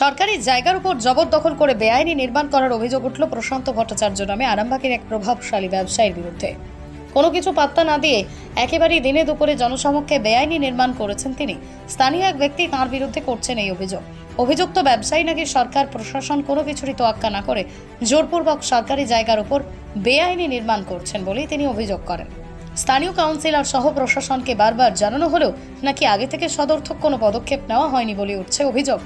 সরকারি জায়গার উপর জবরদখল করে বেআইনি নির্মাণ করার অভিযোগ উঠল প্রশান্ত ভট্টাচার্য নামে আরামবাগের এক প্রভাবশালী ব্যবসায়ীর বিরুদ্ধে। কোনো কিছু পাত্তা না দিয়ে একেবারেই দিনে দুপুরে জনসমক্ষে বেআইনি নির্মাণ করেছেন তিনি। স্থানীয় এক ব্যক্তি তাঁর বিরুদ্ধে করছেন এই অভিযোগ। অভিযুক্ত ব্যবসায়ী নাকি সরকার, প্রশাসন কোনো কিছুরই তোয়াক্কা না করে জোরপূর্বক সরকারি জায়গার উপর বেআইনি নির্মাণ করছেন বলেই তিনি অভিযোগ করেন। স্থানীয় কাউন্সিলর সহ প্রশাসনকে বারবার জানানো হলেও নাকি আগে থেকে সদর্থক কোনো পদক্ষেপ নেওয়া হয়নি বলে উঠছে অভিযোগ।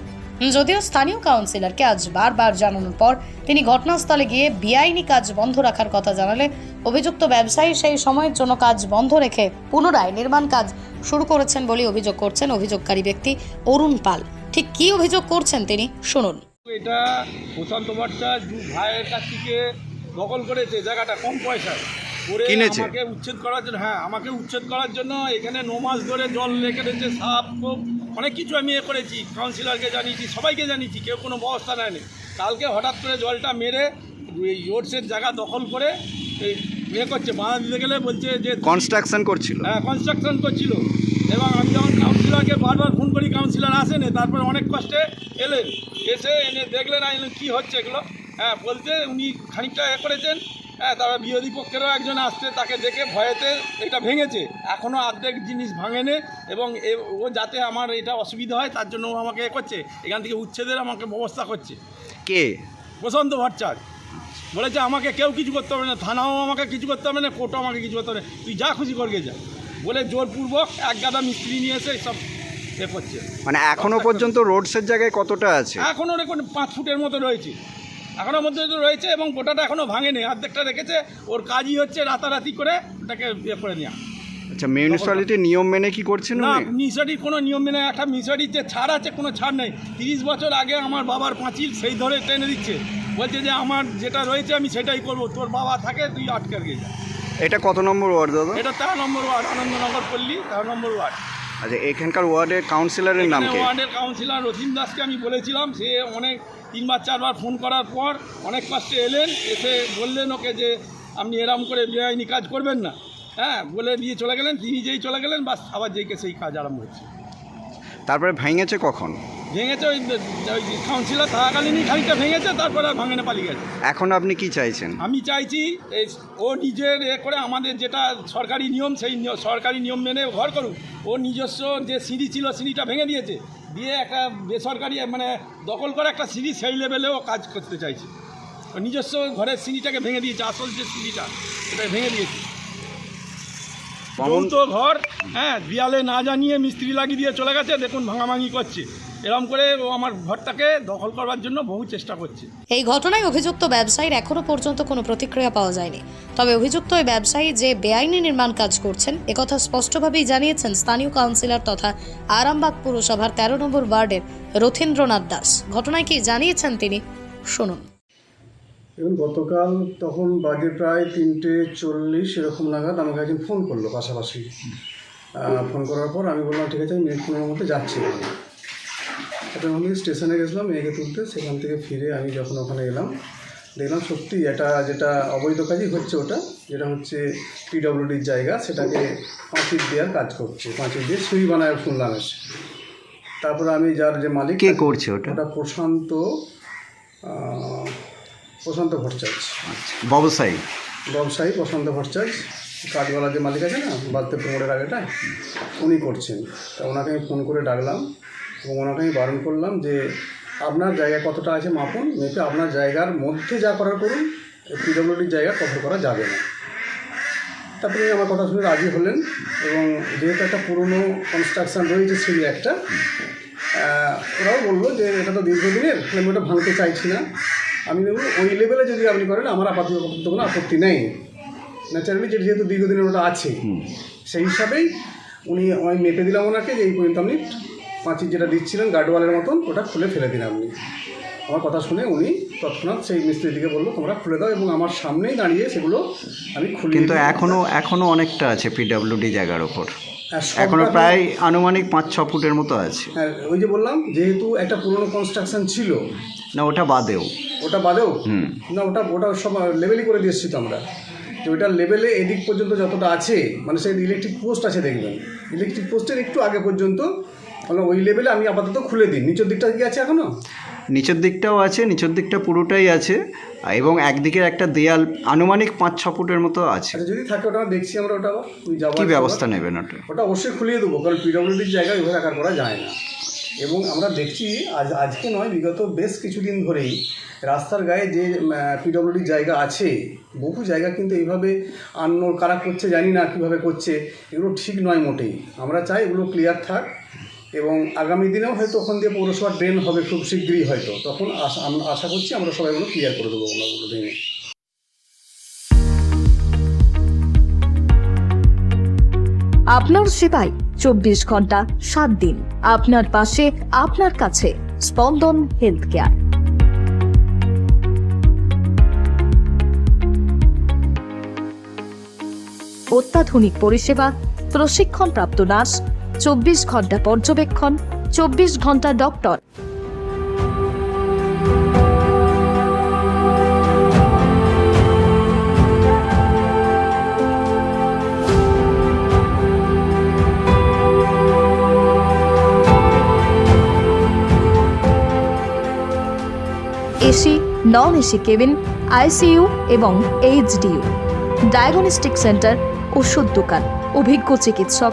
যদিও স্থানীয় কাউন্সিলরকে আজ বারবার জানানোর পর তিনি ঘটনাস্থলে গিয়ে বেআইনি কাজ বন্ধ রাখার কথা জানালে অভিযুক্ত ব্যবসায়ী সেই সময়ের জন্য কাজ বন্ধ রেখে পুনরায় নির্মাণ কাজ শুরু করেছেন বলে অভিযোগ করছেন অভিযোগকারী ব্যক্তি অরুণ পাল। ঠিক কি অভিযোগ করছেন তিনি শুনুন। এটা প্রশান্ত ভট্টাচার্য দু ভাইয়ের কাছ থেকে দখল করেছে জায়গাটা কম পয়সায়। করে? আমাকে উচ্ছেদ করার জন্য হ্যাঁ আমাকে উচ্ছেদ করার জন্য এখানে ন মাস ধরে জল রেখে দিয়েছে সাপ কোপ অনেক কিছু আমি এ করেছি কাউন্সিলরকে জানিয়েছি সবাইকে জানিয়েছি কেউ কোনো ব্যবস্থা নেয়নি। কালকে হঠাৎ করে জলটা মেরে এই রোডসের জায়গা দখল করে এই ইয়ে করছে বাধা দিতে গেলে বলছে যে কনস্ট্রাকশন করছিল। হ্যাঁ কনস্ট্রাকশন করছিল। এবং আমি যখন কাউন্সিলরকে বারবার ফোন করি কাউন্সিলর আসেনি তারপর অনেক কষ্টে এলেন। এসে এনে দেখলেন আইলেন কী হচ্ছে এগুলো? হ্যাঁ বলতে উনি খানিকটা এ করেছেন। হ্যাঁ তারপর বিরোধী পক্ষেরও একজন আসছে তাকে দেখে ভয়েতে এটা ভেঙেছে। এখনও অর্ধেক জিনিস ভাঙেনি এবং এ- ও যাতে আমার এটা অসুবিধা হয় তার জন্য ও আমাকে এ করছে। এখান থেকে উচ্ছেদের আমাকে ব্যবস্থা করছে। কে? প্রশান্ত ভট্টাচার্য। বলেছে আমাকে কেউ কিছু করতে হবে না থানাও আমাকে কিছু করতে হবে না কোর্টও আমাকে কিছু করতে হবে না। তুই যা খুশি করগে যা। বলে জোরপূর্বক এক গাদা মিস্ত্রি নিয়ে এসে সব এ করছে। মানে এখনও পর্যন্ত রোডসের জায়গায় কতটা আছে? এখনও দেখুন পাঁচ ফুটের মতো রয়েছে। এখনও মধ্যে রয়েছে এবং গোটাটা এখনও ভাঙেনি। অর্ধেকটা রেখেছে। ওর কাজই হচ্ছে রাতারাতি করে ওটাকে ইয়ে করে নেওয়া আচ্ছা মিউনিসিপ্যালিটির নিয়ম মেনে কি করছেন না উনি? মিশরির কোনো নিয়ম মেনে একটা মিশরির যে ছাড় আছে কোনো ছাড় নেই। তিরিশ বছর আগে আমার বাবার পাঁচিল সেই ধরে টেনে দিচ্ছে। বলছে যে আমার যেটা রয়েছে আমি সেটাই করব। তোর বাবা থাকে তুই আটকে গিয়ে যা। এটা কত নম্বর ওয়ার্ড দাদা? এটা তেরো নম্বর ওয়ার্ড আনন্দনগর পল্লী তেরো নম্বর ওয়ার্ড। আচ্ছা এখানকার ওয়ার্ডের কাউন্সিলরের নাম কি? ওয়ার্ডের কাউন্সিলর রথিন দাসকে আমি বলেছিলাম সে অনেক তিনবার চারবার ফোন করার পর অনেক কষ্টে এলেন এসে বললেন ওকে যে আপনি এরম করে বেআইনি কাজ করবেন না। হ্যাঁ বলে দিয়ে চলে গেলেন তিনি যেই চলে গেলেন বাস আবার যেইকে সেই কাজ আরম্ভ হচ্ছে। তারপরে ভেঙেছে কখন? ভেঙেছে ওই ওই কাউন্সিলর থাকাকালীনই খানিকটা ভেঙেছে তারপরে আর পালিয়ে গেছে। এখন আপনি কি চাইছেন? আমি চাইছি এই ও নিজের এ করে আমাদের যেটা সরকারি নিয়ম সেই সরকারি নিয়ম মেনে ঘর করুক। ও নিজস্ব যে সিঁড়ি ছিল সিঁড়িটা ভেঙে দিয়েছে। দিয়ে একটা বেসরকারি মানে দখল করে একটা সিঁড়ি সেই লেভেলেও কাজ করতে চাইছে। ও নিজস্ব ঘরের সিঁড়িটাকে ভেঙে দিয়েছে আসল যে সিঁড়িটা সেটা ভেঙে দিয়েছে। কমন ঘর হ্যাঁ দেয়ালে না জানিয়ে মিস্ত্রি লাগিয়ে দিয়ে চলে গেছে দেখুন ভাঙাভাঙি করছে। এরকম করে ও আমার ঘরটাকে দখল করবার জন্য বহু চেষ্টা করছে। এই ঘটনায় অভিযুক্ত ব্যবসায়ীর এখনও পর্যন্ত কোনো প্রতিক্রিয়া পাওয়া যায়নি। তবে অভিযুক্ত ওই ব্যবসায়ী যে বেআইনি নির্মাণ কাজ করছেন একথা স্পষ্টভাবেই জানিয়েছেন স্থানীয় কাউন্সিলর তথা আরামবাগ পুরসভার তেরো নম্বর ওয়ার্ডের রথীন্দ্রনাথ দাস। ঘটনায় কি জানিয়েছেন তিনি শুনুন। এবং গতকাল তখন বাজে প্রায় তিনটে চল্লিশ এরকম নাগাদ আমাকে একজন ফোন করল পাশাপাশি। ফোন করার পর আমি বললাম ঠিক আছে আমি মিনিট পনেরোর মধ্যে যাচ্ছি। একটা আমি স্টেশনে গেছিলাম মেয়েকে তুলতে। সেখান থেকে ফিরে আমি যখন ওখানে এলাম দেখলাম সত্যি এটা যেটা অবৈধ কাজই হচ্ছে ওটা যেটা হচ্ছে পিডব্লিউডির জায়গা সেটাকে পাঁচিল দেওয়ার কাজ করছে। পাঁচিল দিয়ে সুই বানায় শুনলাম এসে। তারপরে আমি যার যে মালিক কে করছে ওটা? ওটা প্রশান্ত প্রশান্ত ভট্টাচার্য। ব্যবসায়ী? ব্যবসায়ী প্রশান্ত ভট্টাচার্য। কাজওয়ালা যে মালিক আছে না বালতে মোড়ের আগেটা উনি করছেন। তা ওনাকে আমি ফোন করে ডাকলাম। এবং ওনাকে আমি বারণ করলাম যে আপনার জায়গা কতটা আছে মাপুন মেপে আপনার জায়গার মধ্যে যা করার করুন পিডব্লিউডির জায়গা কভার করা যাবে না। তারপরে আমার কথা শুনে রাজি হলেন এবং যেহেতু একটা পুরনো কনস্ট্রাকশান রয়েছে সিঁড়ি একটা ওরাও বলল যে এটা তো দীর্ঘদিনের আমি ওটা ভাঙতে চাইছি না। আমি বলব ওই লেভেলে যদি আপনি করেন আমার আপাতত আপাতত কোনো আপত্তি নেই। ন্যাচারালি যেটা যেহেতু দীর্ঘদিনের ওটা আছে সেই হিসাবেই উনি আমি মেপে দিলাম ওনাকে যে এই পর্যন্ত আপনি পাঁচির যেটা দিচ্ছিলেন গার্ডওয়ালের মতন ওটা খুলে ফেলে দিন আপনি। আমার কথা শুনে উনি তৎক্ষণাৎ সেই মিস্ত্রির দিকে বলল তোমরা খুলে দাও এবং আমার সামনেই দাঁড়িয়ে সেগুলো আমি খুলে কিন্তু এখনও এখনও অনেকটা আছে পিডব্লিউডি জায়গার ওপর। হ্যাঁ, এখনও প্রায় আনুমানিক পাঁচ ছ ফুটের মতো আছে। হ্যাঁ ওই যে বললাম যেহেতু একটা পুরনো কনস্ট্রাকশন ছিল। না ওটা বাদেও। ওটা বাদেও? হুম। না ওটা ওটা সব লেভেলই করে দিয়ে এসেছি তো আমরা। যে ওইটার লেভেলে এদিক পর্যন্ত যতটা আছে মানে সেই ইলেকট্রিক পোস্ট আছে দেখবেন। ইলেকট্রিক পোস্টের একটু আগে পর্যন্ত মানে ওই লেভেলে আমি আপাতত খুলে দিই। নিচের দিকটা কি আছে এখনও নিচের দিকটাও আছে নিচের দিকটা পুরোটাই আছে এবং একদিকের একটা দেয়াল আনুমানিক পাঁচ ছ ফুটের মতো আছে। আচ্ছা যদি থাকে ওটা দেখছি আমরা ওটা আবার। কি। ব্যবস্থা নেবেন ওটা? ওটা অবশ্যই খুলিয়ে দেবো কারণ পিডব্লিউডির জায়গায় ওইভাবে রাখার করা যায় না। এবং আমরা দেখছি আজ আজকে নয় বিগত বেশ কিছুদিন ধরেই রাস্তার গায়ে যে পিডব্লিউডির জায়গা আছে বহু জায়গা কিন্তু এইভাবে আন্ন কারা করছে জানি না কীভাবে করছে এগুলো ঠিক নয় মোটেই। আমরা চাই এগুলো ক্লিয়ার থাক এবং আগামী দিনেও হয়তো ওখান দিয়ে পৌরসভা ড্রেন হবে খুব শীঘ্রই হয়তো। তখন আশা করছি আমরা সবাই এগুলো ক্লিয়ার করে দেবো ওগুলো ভেঙে। আপনার সেবায় চব্বিশ ঘণ্টা, সাত দিন। আপনার পাশে, আপনার কাছে স্পন্দন হেলথ কেয়ার অত্যাধুনিক পরিষেবা, প্রশিক্ষণপ্রাপ্ত নার্স চব্বিশ ঘণ্টা পর্যবেক্ষণ, চব্বিশ ঘণ্টা doctor. AC non AC cabin, ICU এবং এইচডিইউ। ডায়াগনস্টিক সেন্টার, ওষুধ দোকান, অভিজ্ঞ চিকিৎসক।